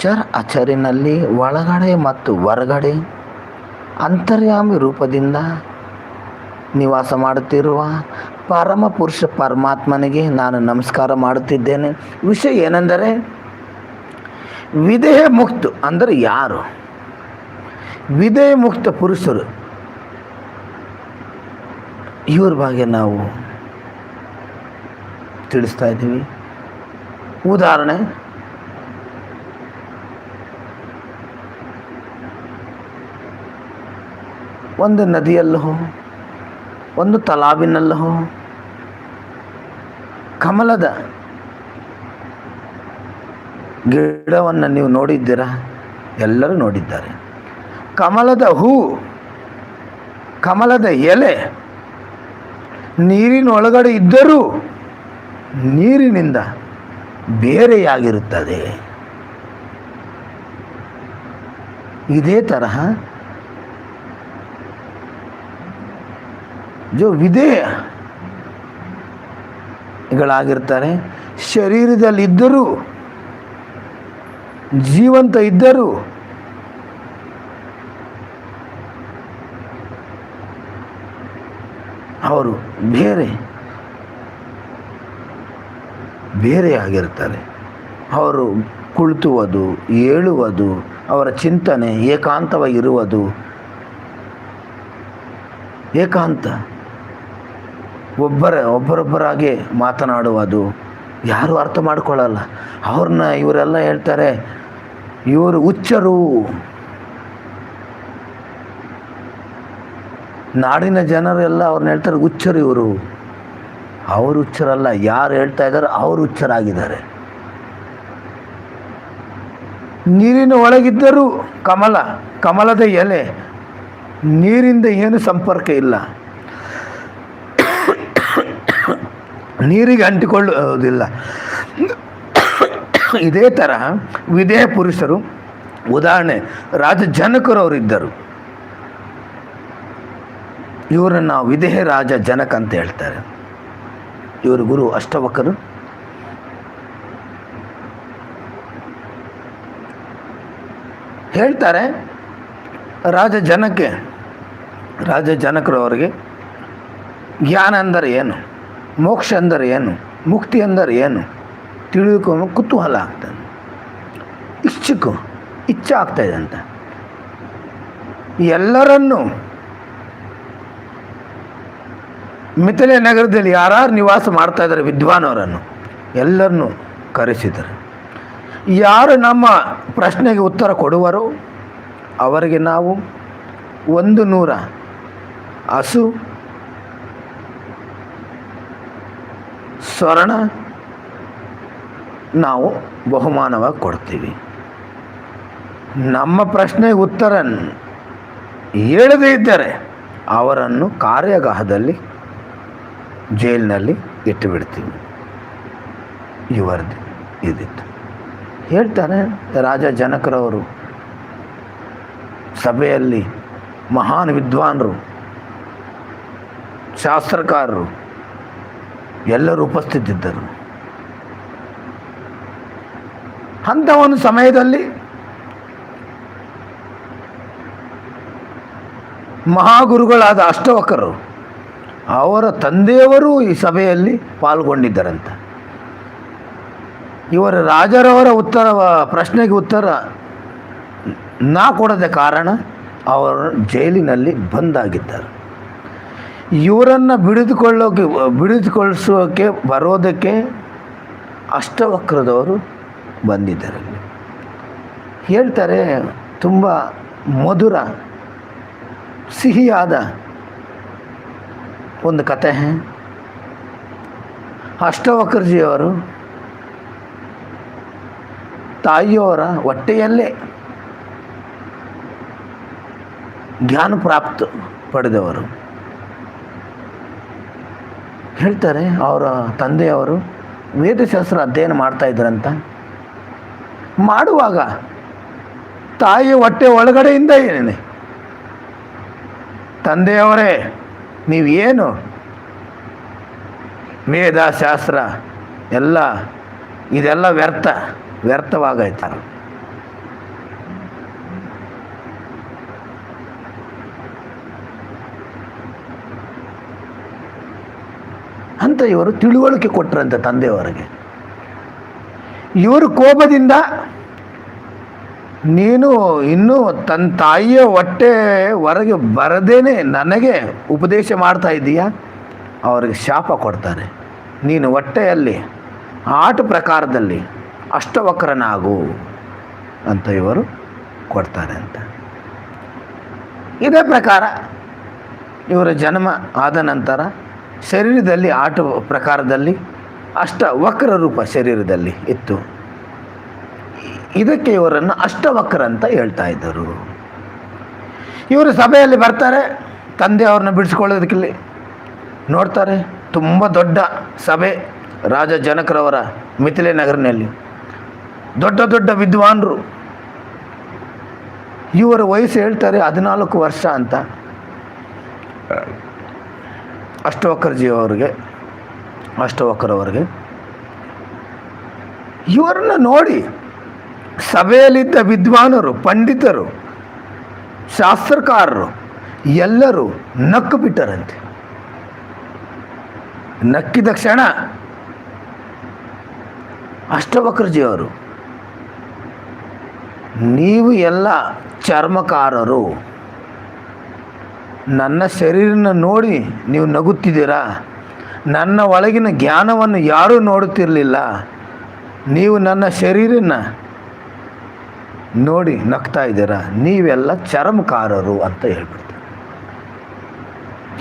ಚರ್ ಅಚರಿನಲ್ಲಿ ಒಳಗಡೆ ಮತ್ತು ಹೊರಗಡೆ ಅಂತರ್ಯಾಮಿ ರೂಪದಿಂದ ನಿವಾಸ ಮಾಡುತ್ತಿರುವ ಪರಮ ಪುರುಷ ಪರಮಾತ್ಮನಿಗೆ ನಾನು ನಮಸ್ಕಾರ ಮಾಡುತ್ತಿದ್ದೇನೆ. ವಿಷಯ ಏನೆಂದರೆ ವಿದೇಹ ಮುಕ್ತ ಅಂದರೆ ಯಾರು? ವಿದೇಹ ಮುಕ್ತ ಪುರುಷರು. ಇವ್ರ ಬಗ್ಗೆ ನಾವು ತಿಳಿಸ್ತಾ ಇದ್ದೀವಿ. ಉದಾಹರಣೆ ಒಂದು ನದಿಯಲ್ಲೋ, ಒಂದು ತಲಾವಿನಲ್ಲೋ ಕಮಲದ ಗಿಡವನ್ನು ನೀವು ನೋಡಿದ್ದೀರಾ? ಎಲ್ಲರೂ ನೋಡಿದ್ದಾರೆ. ಕಮಲದ ಹೂ, ಕಮಲದ ಎಲೆ, ನೀರಿನ ಒಳಗಡೆ ಇದ್ದರೂ ನೀರಿನಿಂದ ಬೇರೆಯಾಗಿರುತ್ತದೆ. ಇದೇ ತರಹ ಜೋ ವಿಧೇಯಗಳಾಗಿರ್ತಾರೆ ಶರೀರದಲ್ಲಿದ್ದರೂ, ಜೀವಂತ ಇದ್ದರೂ, ಅವರು ಬೇರೆ ಬೇರೆ ಆಗಿರ್ತಾರೆ. ಅವರು ಕುಳಿತುವುದು, ಏಳುವುದು, ಅವರ ಚಿಂತನೆ ಏಕಾಂತವಾಗಿರುವುದು ಏಕಾಂತ. ಒಬ್ಬರ ಒಬ್ಬರೊಬ್ಬರಾಗಿ ಮಾತನಾಡುವುದು ಯಾರು ಅರ್ಥ ಮಾಡ್ಕೊಳ್ಳಲ್ಲ. ಅವ್ರನ್ನ ಇವರೆಲ್ಲ ಹೇಳ್ತಾರೆ, ಇವರು ಹುಚ್ಚರು. ನಾಡಿನ ಜನರೆಲ್ಲ ಅವ್ರನ್ನ ಹೇಳ್ತಾರೆ, ಹುಚ್ಚರು ಇವರು. ಅವರು ಹುಚ್ಚರಲ್ಲ, ಯಾರು ಹೇಳ್ತಾ ಇದ್ದಾರೆ ಅವರು ಹುಚ್ಚರಾಗಿದ್ದಾರೆ. ನೀರಿನ ಒಳಗಿದ್ದರೂ ಕಮಲ, ಕಮಲದ ಎಲೆ, ನೀರಿಂದ ಏನು ಸಂಪರ್ಕ ಇಲ್ಲ. ನೀರಿಗೆ ಅಂಟಿಕೊಳ್ಳುವುದಿಲ್ಲ. ಇದೇ ತರಹ ವಿದೇಹ ಪುರುಷರು, ಉದಾಹರಣೆ ರಾಜ ಜನಕರವರಿದ್ದರು ಇವರನ್ನು ನಾವು ವಿದೇಹ ರಾಜ ಜನಕ ಅಂತ ಹೇಳ್ತಾರೆ. ಇವರು ಗುರು ಅಷ್ಟವಕರು. ಹೇಳ್ತಾರೆ, ರಾಜ ಜನಕ್ಕೆ, ರಾಜ ಜನಕರು ಅವರಿಗೆ ಜ್ಞಾನ ಅಂದರೆ ಏನು? ಮೋಕ್ಷ ಅಂದರೆ ಏನು? ಮುಕ್ತಿ ಅಂದರೆ ಏನು? ತಿಳಿದುಕೊಂಡು ಕುತೂಹಲ ಆಗ್ತದೆ. ಇಚ್ಛುಕು ಇಚ್ಛೆ ಆಗ್ತಾಯಿದೆ ಅಂತ. ಎಲ್ಲರನ್ನೂ ಮಿಥಿಲೆ ನಗರದಲ್ಲಿ ಯಾರು ನಿವಾಸ ಮಾಡ್ತಾ ಇದ್ದಾರೆ ವಿದ್ವಾನವರನ್ನು, ಎಲ್ಲರನ್ನು ಕರೆಸಿದರು ಯಾರು ನಮ್ಮ ಪ್ರಶ್ನೆಗೆ ಉತ್ತರ ಕೊಡುವರೋ ಅವರಿಗೆ ನಾವು ಒಂದು ನೂರ ಹಸು ಸ್ವರ್ಣ ನಾವು ಬಹುಮಾನವಾಗಿ ಕೊಡ್ತೀವಿ. ನಮ್ಮ ಪ್ರಶ್ನೆಗೆ ಉತ್ತರ ಹೇಳದೇ ಇದ್ದರೆ ಅವರನ್ನು ಕಾರ್ಯಗಾಹದಲ್ಲಿ ಜೈಲಿನಲ್ಲಿ ಇಟ್ಟುಬಿಡ್ತೀವಿ. ಇವರದ್ದು ಇದಿತ್ತು. ಹೇಳ್ತಾರೆ ರಾಜ ಜನಕರವರು. ಸಭೆಯಲ್ಲಿ ಮಹಾನ್ ವಿದ್ವಾನರು, ಶಾಸ್ತ್ರಕಾರರು ಎಲ್ಲರೂ ಉಪಸ್ಥಿತಿದ್ದರು. ಅಂಥ ಒಂದು ಸಮಯದಲ್ಲಿ ಮಹಾಗುರುಗಳಾದ ಅಷ್ಟವಕರು ಅವರ ತಂದೆಯವರು ಈ ಸಭೆಯಲ್ಲಿ ಪಾಲ್ಗೊಂಡಿದ್ದರಂತ. ಇವರ ರಾಜರವರ ಉತ್ತರ, ಪ್ರಶ್ನೆಗೆ ಉತ್ತರ ನಾ ಕೊಡದ ಕಾರಣ ಅವರು ಜೈಲಿನಲ್ಲಿ ಬಂದಾಗಿದ್ದರು. ಇವರನ್ನು ಬಿಡಿದುಕೊಳ್ಳೋಕೆ ಬಿಡಿದುಗೊಳಿಸೋಕೆ ಬರೋದಕ್ಕೆ ಅಷ್ಟವಕ್ರದವರು ಬಂದಿದ್ದಾರೆ ಹೇಳ್ತಾರೆ, ತುಂಬ ಮಧುರ, ಸಿಹಿಯಾದ ಒಂದು ಕತೆ. ಅಷ್ಟವಕ್ರಜಿಯವರು ತಾಯಿಯವರ ಹೊಟ್ಟೆಯಲ್ಲೇ ಜ್ಞಾನ ಪ್ರಾಪ್ತ ಪಡೆದವರು. ಹೇಳ್ತಾರೆ ಅವರ ತಂದೆಯವರು ವೇದಶಾಸ್ತ್ರ ಅಧ್ಯಯನ ಮಾಡ್ತಾ ಇದ್ರಂತ. ಮಾಡುವಾಗ ತಾಯಿ ಹೊಟ್ಟೆ ಒಳಗಡೆಯಿಂದ ಏನೇನೆ ತಂದೆಯವರೇ, ನೀವೇನು ವೇದ ಶಾಸ್ತ್ರ ಎಲ್ಲ ಇದೆಲ್ಲ ವ್ಯರ್ಥ, ವ್ಯರ್ಥವಾಗೈತ. ಅಂತ ಇವರು ತಿಳುವಳಿಕೆ ಕೊಟ್ಟರಂತೆ ತಂದೆಯವರಿಗೆ. ಇವರು ಕೋಪದಿಂದ ನೀನು ಇನ್ನೂ ತನ್ನ ತಾಯಿಯ ಹೊಟ್ಟೆ ಹೊರಗೆ ಬರದೇನೆ ನನಗೆ ಉಪದೇಶ ಮಾಡ್ತಾ ಇದ್ದೀಯಾ? ಅವರಿಗೆ ಶಾಪ ಕೊಡ್ತಾರೆ. ನೀನು ಹೊಟ್ಟೆಯಲ್ಲಿ, ಆಟ ಪ್ರಕಾರದಲ್ಲಿ ಅಷ್ಟವಕ್ರನಾಗು ಅಂತ ಇವರು ಕೊಡ್ತಾರೆ ಅಂತ. ಇದೇ ಪ್ರಕಾರ ಇವರ ಜನ್ಮ ಆದ ನಂತರ ಶರೀರದಲ್ಲಿ ಆಟ ಪ್ರಕಾರದಲ್ಲಿ ಅಷ್ಟ ವಕ್ರ ರೂಪ ಶರೀರದಲ್ಲಿ ಇತ್ತು. ಇದಕ್ಕೆ ಇವರನ್ನು ಅಷ್ಟವಕ್ರ ಅಂತ ಹೇಳ್ತಾ ಇದ್ದರು. ಇವರು ಸಭೆಯಲ್ಲಿ ಬರ್ತಾರೆ, ತಂದೆ ಅವ್ರನ್ನ ಬಿಡಿಸ್ಕೊಳ್ಳೋದಕ್ಕೆ ನೋಡ್ತಾರೆ. ತುಂಬ ದೊಡ್ಡ ಸಭೆ ರಾಜ ಜನಕರವರ ಮಿಥಿಲೆ ನಗರನಲ್ಲಿ. ದೊಡ್ಡ ದೊಡ್ಡ ವಿದ್ವಾನ್ರು. ಇವರ ವಯಸ್ಸು ಹೇಳ್ತಾರೆ ಹದಿನಾಲ್ಕು ವರ್ಷ ಅಂತ. ಅಷ್ಟವಕ್ರಜಿ ಅವರಿಗೆ ಅಷ್ಟವಕ್ರವರಿಗೆ. ಇವರನ್ನ ನೋಡಿ ಸಭೆಯಲ್ಲಿದ್ದ ವಿದ್ವಾನರು, ಪಂಡಿತರು, ಶಾಸ್ತ್ರಕಾರರು ಎಲ್ಲರೂ ನಕ್ಕು ಬಿಟ್ಟರಂತೆ. ನಕ್ಕಿದ ಕ್ಷಣ ಅಷ್ಟವಕ್ರಜಿಯವರು ನೀವು ಎಲ್ಲ ಚರ್ಮಕಾರರು. ನನ್ನ ಶರೀರನ ನೋಡಿ ನೀವು ನಗುತ್ತಿದ್ದೀರಾ? ನನ್ನ ಒಳಗಿನ ಜ್ಞಾನವನ್ನು ಯಾರೂ ನೋಡುತ್ತಿರಲಿಲ್ಲ. ನೀವು ನನ್ನ ಶರೀರನ ನೋಡಿ ನಗ್ತಾ ಇದ್ದೀರಾ? ನೀವೆಲ್ಲ ಚರಮಕಾರರು ಅಂತ ಹೇಳ್ಬಿಡ್ತಾರೆ.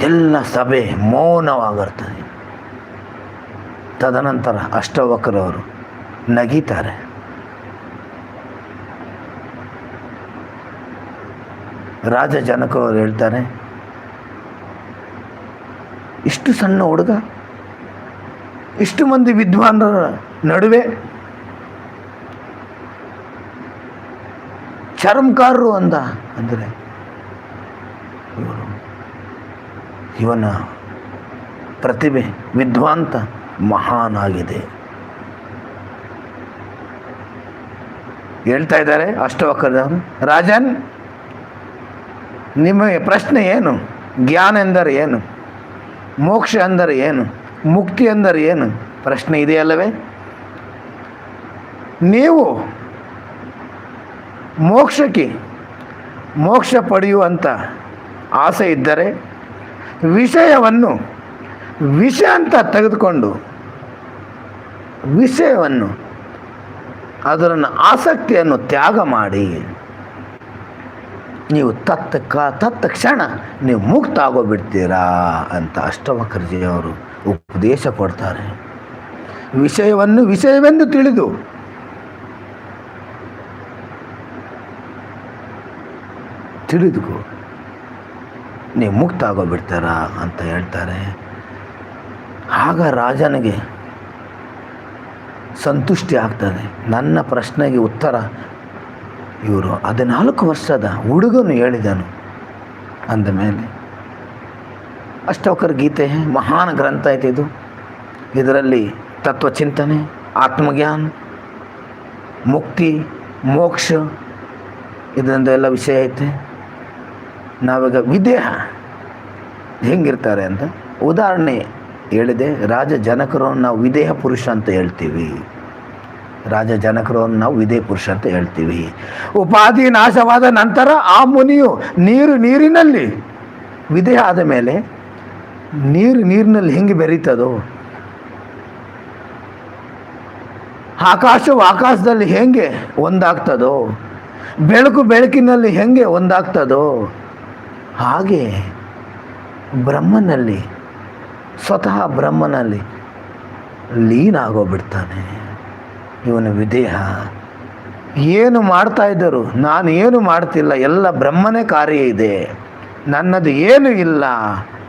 ಎಲ್ಲ ಸಭೆ ಮೌನವಾಗಿರ್ತದೆ. ತದನಂತರ ಅಷ್ಟವಕ್ರವರು ನಗೀತಾರೆ. ರಾಜ ಜನಕವರು ಹೇಳ್ತಾರೆ ಇಷ್ಟು ಸಣ್ಣ ಹುಡುಗ, ಇಷ್ಟು ಮಂದಿ ವಿದ್ವಾನರ ನಡುವೆ ಚರ್ಮಕಾರರು ಅಂದ ಅಂದರೆ ಇವರು ಇವನ ಪ್ರತಿಭೆ, ವಿದ್ವಾಂತ ಮಹಾನ್ ಆಗಿದೆ ಹೇಳ್ತಾ ಇದ್ದಾರೆ ಅಷ್ಟವಕ್ರದವರು ರಾಜನ್, ನಿಮಗೆ ಪ್ರಶ್ನೆ ಏನು? ಜ್ಞಾನ ಎಂದರೆ ಏನು? ಮೋಕ್ಷ ಅಂದರೆ ಏನು? ಮುಕ್ತಿ ಅಂದರೆ ಏನು? ಪ್ರಶ್ನೆ ಇದೆಯಲ್ಲವೇ ನೀವು ಮೋಕ್ಷಕ್ಕೆ ಮೋಕ್ಷ ಪಡೆಯುವಂಥ ಆಸೆ ಇದ್ದರೆ ವಿಷಯವನ್ನು ವಿಷ ಅಂತ ತೆಗೆದುಕೊಂಡು ವಿಷಯವನ್ನು ಅದರನ್ನು ಆಸಕ್ತಿಯನ್ನು ತ್ಯಾಗ ಮಾಡಿ. ನೀವು ತತ್ತ ಕ ನೀವು ಮುಕ್ತ ಆಗೋಗ್ಬಿಡ್ತೀರಾ ಅಂತ ಅಷ್ಟಮಕರ್ಜಿಯವರು ಉಪದೇಶ ಕೊಡ್ತಾರೆ. ವಿಷಯವನ್ನು ವಿಷಯವೆಂದು ತಿಳಿದು. ತಿಳಿದು ನೀವು ಮುಕ್ತ ಆಗೋಗ್ಬಿಡ್ತಾರಾ ಅಂತ ಹೇಳ್ತಾರೆ. ಆಗ ರಾಜನಿಗೆ ಸಂತುಷ್ಟಿ ಆಗ್ತದೆ. ನನ್ನ ಪ್ರಶ್ನೆಗೆ ಉತ್ತರ ಇವರು. ಹದಿನಾಲ್ಕು ವರ್ಷದ ಹುಡುಗನು ಹೇಳಿದನು. ಅಂದ ಮೇಲೆ, ಅಷ್ಟೋಕರ ಗೀತೆ ಮಹಾನ್ ಗ್ರಂಥ ಐತೆ ಇದು. ಇದರಲ್ಲಿ ತತ್ವಚಿಂತನೆ, ಆತ್ಮಜ್ಞಾನ, ಮುಕ್ತಿ, ಮೋಕ್ಷ, ಇದರಿಂದ ಎಲ್ಲ ವಿಷಯ ಐತೆ. ನಾವೀಗ ವಿದೇಹ ಹೆಂಗಿರ್ತಾರೆ ಅಂತ ಉದಾಹರಣೆ ಹೇಳಿದೆ. ರಾಜ ಜನಕರನ್ನು ನಾವು ವಿದೇಹ ಪುರುಷ ಅಂತ ಹೇಳ್ತೀವಿ. ರಾಜ ಜನಕರು ನಾವು ವಿದೇ ಪುರುಷ ಅಂತ ಹೇಳ್ತೀವಿ. ಉಪಾಧಿ ನಾಶವಾದ ನಂತರ ಆ ಮುನಿಯು ನೀರು ನೀರಿನಲ್ಲಿ ವಿದೇಹ ಆದ ಮೇಲೆ ನೀರು ನೀರಿನಲ್ಲಿ ಹೆಂಗೆ ಬೆರೀತದೋ? ಆಕಾಶವು ಆಕಾಶದಲ್ಲಿ ಹೆಂಗೆ ಒಂದಾಗ್ತದೋ? ಬೆಳಕು ಬೆಳಕಿನಲ್ಲಿ ಹೆಂಗೆ ಒಂದಾಗ್ತದೋ? ಹಾಗೆ ಬ್ರಹ್ಮನಲ್ಲಿ, ಸ್ವತಃ ಬ್ರಹ್ಮನಲ್ಲಿ ಲೀನ ಆಗೋಗ್ಬಿಡ್ತಾನೆ ಇವನ ವಿದೇಹ ಏನು ಮಾಡ್ತಾ ಇದ್ದರು? ನಾನು ಏನು ಮಾಡ್ತಿಲ್ಲ? ಎಲ್ಲ ಬ್ರಹ್ಮನೇ ಕಾರ್ಯ ಇದೆ. ನನ್ನದು ಏನು ಇಲ್ಲ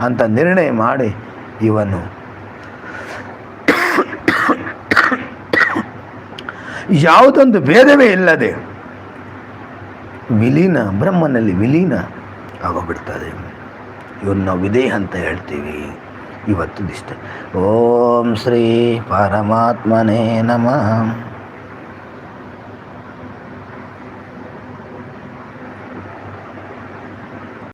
ಅಂತ ನಿರ್ಣಯ ಮಾಡಿ ಇವನು. ಯಾವುದೊಂದು ಭೇದವೇ ಇಲ್ಲದೆ ವಿಲೀನ, ಬ್ರಹ್ಮನಲ್ಲಿ ವಿಲೀನ ಆಗೋಗ್ಬಿಡ್ತದೆ. ಇವನು ನಾವು ವಿದೇಹ ಅಂತ ಹೇಳ್ತೀವಿ. ಇವತ್ತು ದಿಷ್ಟ ಓಂ ಶ್ರೀ ಪರಮಾತ್ಮನೇ ನಮಃ